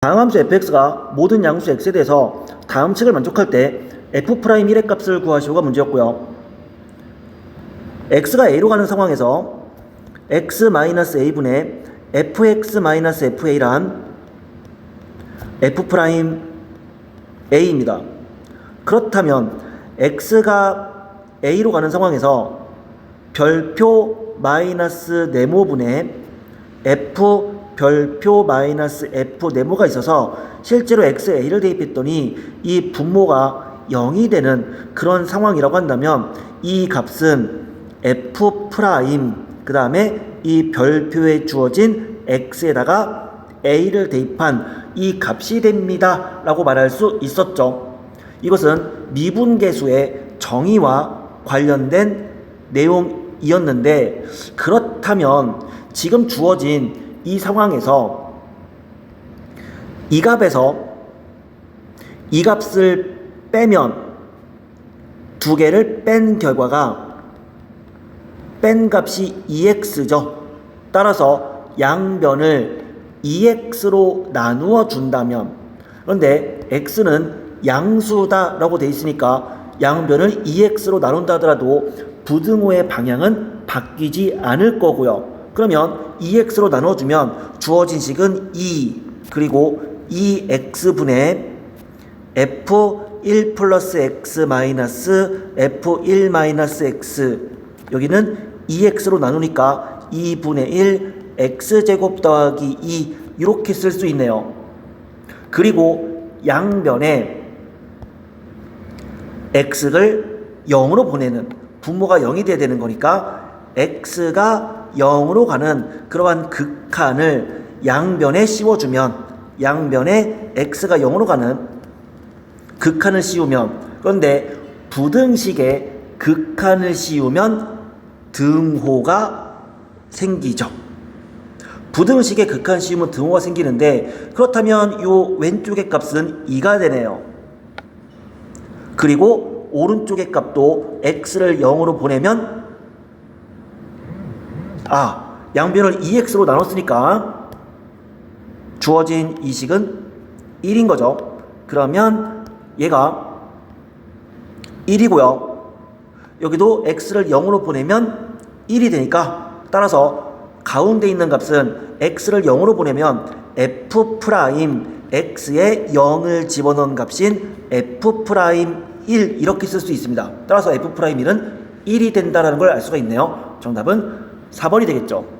다음 함수 fx가 모든 양수 x에 대해서 다음 칙을 만족할 때 f'1의 값을 구하시오가 문제였고요. x가 a로 가는 상황에서 x-a분의 fx-fa란 f'a입니다. 그렇다면 x가 a로 가는 상황에서 별표 마이너스 네모분의 f 별표 마이너스 f 네모가 있어서 실제로 xa를 대입했더니 이 분모가 0이 되는 그런 상황이라고 한다면 이 값은 f 프라임 그 다음에 이 별표에 주어진 x에다가 a를 대입한 이 값이 됩니다 라고 말할 수 있었죠. 이것은 미분계수의 정의와 관련된 내용이었는데 그렇다면 지금 주어진 이 상황에서 이 값에서 이 값을 빼면 두 개를 뺀 결과가 뺀 값이 2x죠. 따라서 양변을 2x로 나누어 준다면 그런데 x는 양수다라고 돼 있으니까 양변을 2x로 나눈다 하더라도 부등호의 방향은 바뀌지 않을 거고요. 그러면 2x로 나눠주면 주어진 식은 2 그리고 2x분의 f1 플러스 x 마이너스 f1 마이너스 x 여기는 2x로 나누니까 2분의 1 x제곱 더하기 2 이렇게 쓸 수 있네요. 그리고 양변에 x를 0으로 보내는 분모가 0이 돼야 되는 거니까 x가 0으로 가는 그러한 극한을 양변에 씌워주면 양변에 x가 0으로 가는 극한을 씌우면 그런데 부등식에 극한을 씌우면 등호가 생기죠. 부등식에 극한 씌우면 등호가 생기는데 그렇다면 요 왼쪽의 값은 2가 되네요. 그리고 오른쪽의 값도 x를 0으로 보내면 아 양변을 2x로 나눴으니까 주어진 이 식은 1인 거죠. 그러면 얘가 1이고요. 여기도 x를 0으로 보내면 1이 되니까 따라서 가운데 있는 값은 x를 0으로 보내면 f 프라임 x에 0을 집어넣은 값인 f 프라임 1 이렇게 쓸 수 있습니다. 따라서 f 프라임 1은 1이 된다라는 걸 알 수가 있네요. 정답은 4번이 되겠죠.